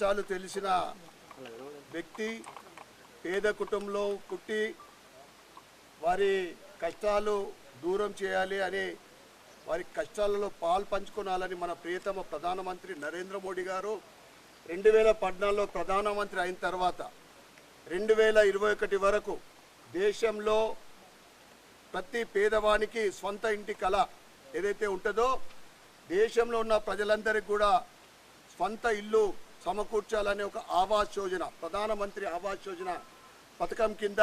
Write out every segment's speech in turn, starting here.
కష్టాలు తెలిసిన వ్యక్తి పేద కుటుంబంలో పుట్టి వారి కష్టాలు దూరం చేయాలి అని వారి కష్టాలలో పాలు పంచుకోవాలని మన ప్రియతమ ప్రధానమంత్రి నరేంద్ర మోడీ గారు రెండు వేల పద్నాలుగులో ప్రధానమంత్రి అయిన తర్వాత రెండు వేల ఇరవై ఒకటి వరకు దేశంలో ప్రతి పేదవానికి స్వంత ఇంటి కళ ఏదైతే ఉంటుందో దేశంలో ఉన్న ప్రజలందరికీ కూడా స్వంత ఇల్లు సమకూర్చాలనే ఒక ఆవాస్ యోజన ప్రధానమంత్రి ఆవాస్ యోజన పథకం కింద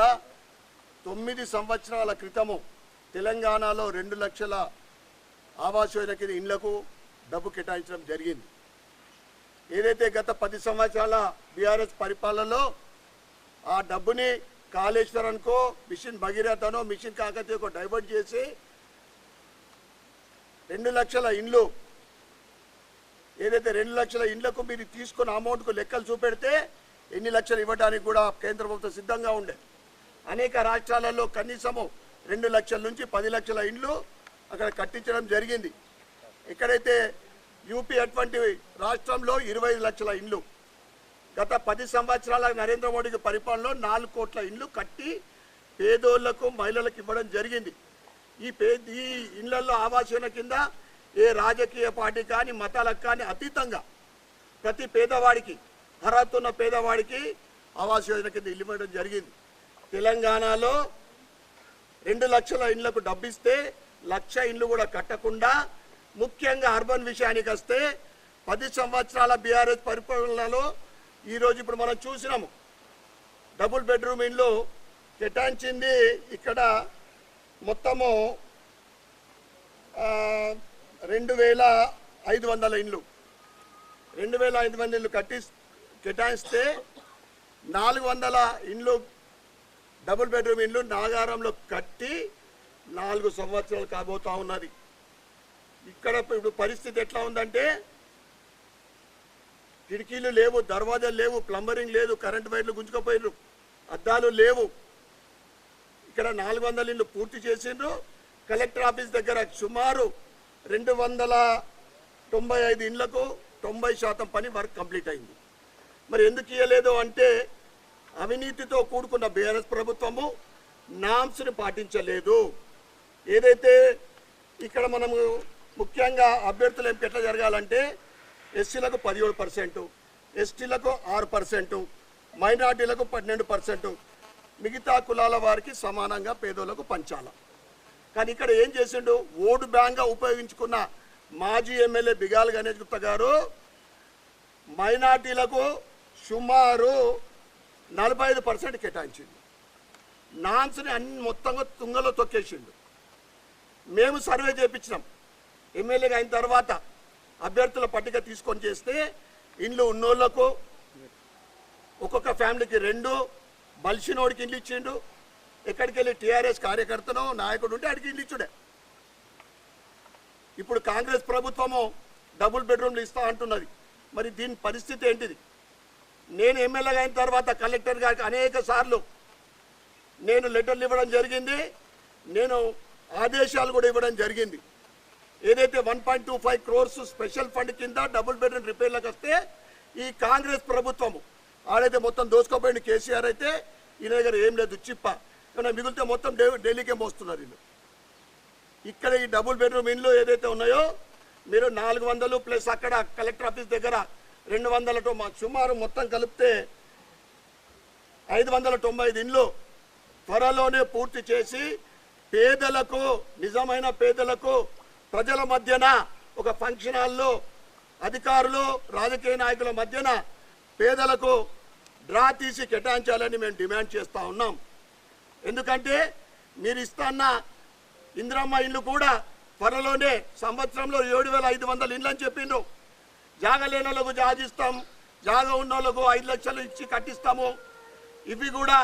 తొమ్మిది సంవత్సరాల క్రితము తెలంగాణలో రెండు లక్షల ఆవాస్ యోజన కింద ఇండ్లకు డబ్బు కేటాయించడం జరిగింది. ఏదైతే గత పది సంవత్సరాల బీఆర్ఎస్ పరిపాలనలో ఆ డబ్బుని కాళేశ్వరన్కో మిషన్ భగీరథనో మిషన్ కాకతీయకో డైవర్ట్ చేసి రెండు లక్షల ఇండ్లు ఏదైతే రెండు లక్షల ఇండ్లకు మీరు తీసుకున్న అమౌంట్కు లెక్కలు చూపెడితే ఎన్ని లక్షలు ఇవ్వడానికి కూడా కేంద్ర ప్రభుత్వం సిద్ధంగా ఉండే. అనేక రాష్ట్రాలలో కనీసము రెండు లక్షల నుంచి పది లక్షల ఇండ్లు అక్కడ కట్టించడం జరిగింది. ఎక్కడైతే యూపీ అటువంటి రాష్ట్రంలో ఇరవై లక్షల ఇండ్లు గత పది సంవత్సరాల నరేంద్ర మోడీ పరిపాలనలో నాలుగు కోట్ల ఇండ్లు కట్టి పేదోళ్ళకు మహిళలకు ఇవ్వడం జరిగింది. ఈ పే ఈ ఇళ్ళలో ఆవాసన కింద ఏ రాజకీయ పార్టీ కానీ మతాలకు కానీ అతీతంగా ప్రతి పేదవాడికి అర్హత ఉన్న పేదవాడికి ఆవాస్ యోజన కింద ఇల్లు ఇవ్వడం జరిగింది. తెలంగాణలో రెండు లక్షల ఇండ్లకు డబ్బిస్తే లక్ష ఇండ్లు కూడా కట్టకుండా ముఖ్యంగా అర్బన్ విషయానికి వస్తే పది సంవత్సరాల బీఆర్ఎస్ పరిపాలనలో ఈరోజు ఇప్పుడు మనం చూసినాము. డబుల్ బెడ్రూమ్ ఇండ్లు కేటాయించింది ఇక్కడ మొత్తము రెండు వేల ఐదు వందల ఇండ్లు. రెండు వేల ఐదు వందల ఇండ్లు కట్టి కేటాయిస్తే నాలుగు వందల ఇండ్లు డబుల్ బెడ్రూమ్ ఇండ్లు నాగారంలో కట్టి నాలుగు సంవత్సరాలు కాబోతూ ఉన్నది. ఇక్కడ ఇప్పుడు పరిస్థితి ఎట్లా ఉందంటే కిటికీలు లేవు దర్వాజాలు లేవు ప్లంబరింగ్ లేదు కరెంట్ వైర్లు గుంజుకపోయిర్రు అద్దాలు లేవు. ఇక్కడ నాలుగు వందల ఇల్లు పూర్తి చేసిండ్రు. కలెక్టర్ ఆఫీస్ దగ్గర సుమారు రెండు వందల తొంభై ఐదు ఇండ్లకు తొంభై శాతం పని వర్క్ కంప్లీట్ అయింది. మరి ఎందుకు ఇవ్వలేదు అంటే అవినీతితో కూడుకున్న బీఆర్ఎస్ ప్రభుత్వము నామ్స్ని పాటించలేదు. ఏదైతే ఇక్కడ మనము ముఖ్యంగా అభ్యర్థులు ఎంపిక ఎట్లా జరగాలంటే ఎస్సీలకు పదిహేడు పర్సెంటు ఎస్టీలకు ఆరు పర్సెంటు మైనార్టీలకు పన్నెండు పర్సెంటు మిగతా కులాల వారికి సమానంగా పేదోళ్ళకు పంచాలా. కానీ ఇక్కడ ఏం చేసిండు? ఓటు బ్యాంక్గా ఉపయోగించుకున్న మాజీ ఎమ్మెల్యే బిగాల్ గణేష్ గుప్తా గారు మైనార్టీలకు సుమారు నలభై ఐదు పర్సెంట్ కేటాయించింది నాన్స్ని అన్ని మొత్తంగా తుంగలో తొక్కేసిండు. మేము సర్వే చేపించినాం. ఎమ్మెల్యేగా అయిన తర్వాత అభ్యర్థుల పట్టిక తీసుకొని చేస్తే ఇండ్లు ఉన్నోళ్ళకు ఒక్కొక్క ఫ్యామిలీకి రెండు బలిసినోడికి ఇల్లు ఇచ్చిండు. ఎక్కడికి వెళ్ళి టీఆర్ఎస్ కార్యకర్తనో నాయకుడు ఉంటే అడిగి ఇల్లు ఇచ్చుడే. ఇప్పుడు కాంగ్రెస్ ప్రభుత్వము డబుల్ బెడ్రూమ్లు ఇస్తా అంటున్నది. మరి దీని పరిస్థితి ఏంటిది? నేను ఎమ్మెల్యేగా అయిన తర్వాత కలెక్టర్ గారికి అనేక సార్లు నేను లెటర్లు ఇవ్వడం జరిగింది. నేను ఆదేశాలు కూడా ఇవ్వడం జరిగింది. ఏదైతే one point two five crores special fund కింద డబుల్ బెడ్రూమ్ రిపేర్లకు వస్తే ఈ కాంగ్రెస్ ప్రభుత్వము ఆడైతే మొత్తం దోసుకోపోయింది కేసీఆర్ అయితే ఈయన దగ్గర ఏం లేదు చిప్ప. ఏమైనా మిగిలితే మొత్తం డే ఢిల్లీకే మోస్తున్నారు వీళ్ళు. ఇక్కడ ఈ డబుల్ బెడ్రూమ్ ఇండ్లు ఏదైతే ఉన్నాయో మీరు నాలుగు వందలు ప్లస్ అక్కడ కలెక్టర్ ఆఫీస్ దగ్గర రెండు వందలతో సుమారు మొత్తం కలిపితే ఐదు వందల తొంభై ఐదు ఇండ్లు త్వరలోనే పూర్తి చేసి పేదలకు నిజమైన పేదలకు ప్రజల మధ్యన ఒక ఫంక్షన్ హాల్లో అధికారులు రాజకీయ నాయకుల మధ్యన పేదలకు డ్రా తీసి కేటాయించాలని మేము డిమాండ్ చేస్తూ ఉన్నాం. ఎందుకంటే మీరు ఇస్తున్న ఇందిరమ్మ ఇల్లు కూడా త్వరలోనే సంవత్సరంలో ఏడు వేల ఐదు వందల ఇండ్లు అని చెప్పిండ్రు. జాగ లేనోళ్ళకు జాగిస్తాం జాజిస్తాం జాగ ఉన్న వాళ్ళకు ఐదు లక్షలు ఇచ్చి కట్టిస్తాము. ఇవి కూడా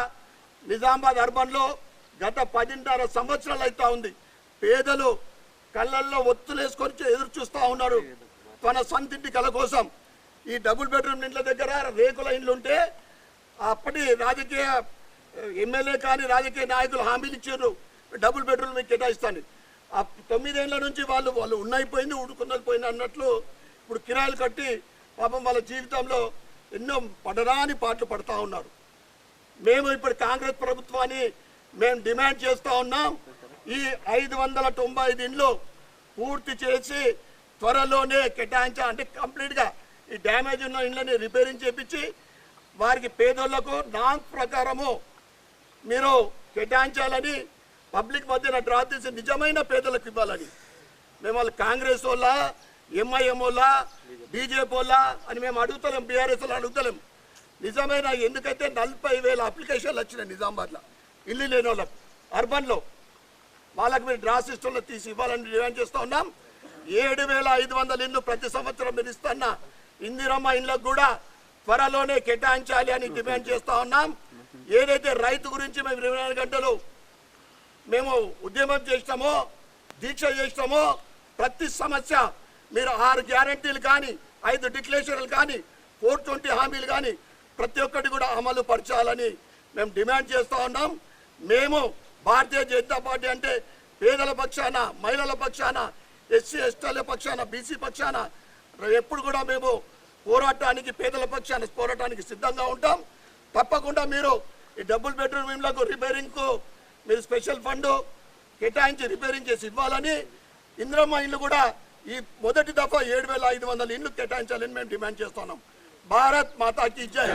నిజామాబాద్ అర్బన్లో గత పదిన్నర సంవత్సరాలు అవుతా ఉంది. పేదలు కళ్ళల్లో ఒత్తులేసుకొని ఎదురు చూస్తూ ఉన్నారు. తన సొంతింటి కల కోసం. ఈ డబుల్ బెడ్రూమ్ ఇండ్ల దగ్గర రేకుల ఇండ్లు ఉంటే అప్పటి రాజకీయ ఎమ్మెల్యే కానీ రాజకీయ నాయకులు హామీలు ఇచ్చారు. డబుల్ బెడ్రూమ్ మీకు కేటాయిస్తాను. ఆ తొమ్మిదేళ్ళ నుంచి వాళ్ళు వాళ్ళు ఉన్నైపోయింది ఉడుకున్నది పోయింది అన్నట్లు ఇప్పుడు కిరాయిలు కట్టి పాపం వాళ్ళ జీవితంలో ఎన్నో పడరాని పాటలు పడతా ఉన్నారు. మేము ఇప్పుడు కాంగ్రెస్ ప్రభుత్వాన్ని మేము డిమాండ్ చేస్తూ ఉన్నాం. ఈ ఐదు వందల తొంభై ఐదు పూర్తి చేసి త్వరలోనే కేటాయించా అంటే కంప్లీట్గా ఈ డ్యామేజ్ ఉన్న ఇండ్లని రిపేరింగ్ చేపించి వారికి పేదోళ్ళకు నాన్ ప్రకారము మీరు కేటాయించాలని పబ్లిక్ మధ్యన డ్రా తీసి నిజమైన పేదలకు ఇవ్వాలని. మేము వాళ్ళు కాంగ్రెస్ వాళ్ళ ఎంఐఎం వాళ్ళ బీజేపీ వాళ్ళ అని మేము అడుగుతలేం బీఆర్ఎస్ వాళ్ళు అడుగుతలేం. నిజమైన ఎందుకైతే నలభై వేల అప్లికేషన్లు వచ్చినాయి నిజామాబాద్లో ఇల్లు లేని వాళ్ళకు అర్బన్లో. వాళ్ళకి మీరు డ్రా సిస్టంలో తీసి ఇవ్వాలని డిమాండ్ చేస్తూ ఉన్నాం. ఏడు వేల ఐదు వందల ఇల్లు ప్రతి సంవత్సరం మీరు ఇస్తున్న ఇందిరమ్మ ఇళ్ళకు కూడా త్వరలోనే కేటాయించాలి అని డిమాండ్ చేస్తూ ఉన్నాం. ఏదైతే రైతు గురించి మేము ఇరవై నాలుగు గంటలు మేము ఉద్యమం చేస్తామో దీక్ష చేస్తామో ప్రతి సమస్య మీరు ఆరు గ్యారంటీలు కానీ ఐదు డిక్లరేషన్లు కానీ ఫోర్ ట్వంటీ హామీలు కానీ ప్రతి ఒక్కటి కూడా అమలు పరచాలని మేము డిమాండ్ చేస్తూ ఉన్నాం. మేము భారతీయ జనతా పార్టీ అంటే పేదల పక్షాన మహిళల పక్షాన ఎస్సీ ఎస్టీల పక్షాన బీసీ పక్షాన ఎప్పుడు కూడా మేము పోరాటానికి పేదల పక్షాన పోరాటానికి సిద్ధంగా ఉంటాం. తప్పకుండా మీరు ఈ డబుల్ బెడ్రూమ్ ఇళ్ళకు రిపేరింగ్కు మీరు స్పెషల్ ఫండ్ కేటాయించి రిపేరింగ్ చేసి ఇవ్వాలని ఇంద్రమ్మ ఇల్లు కూడా ఈ మొదటి దఫా ఏడు వేల ఐదు వందల ఇండ్లు కేటాయించాలని మేము డిమాండ్ చేస్తున్నాం. భారత్ మాతాకి జై.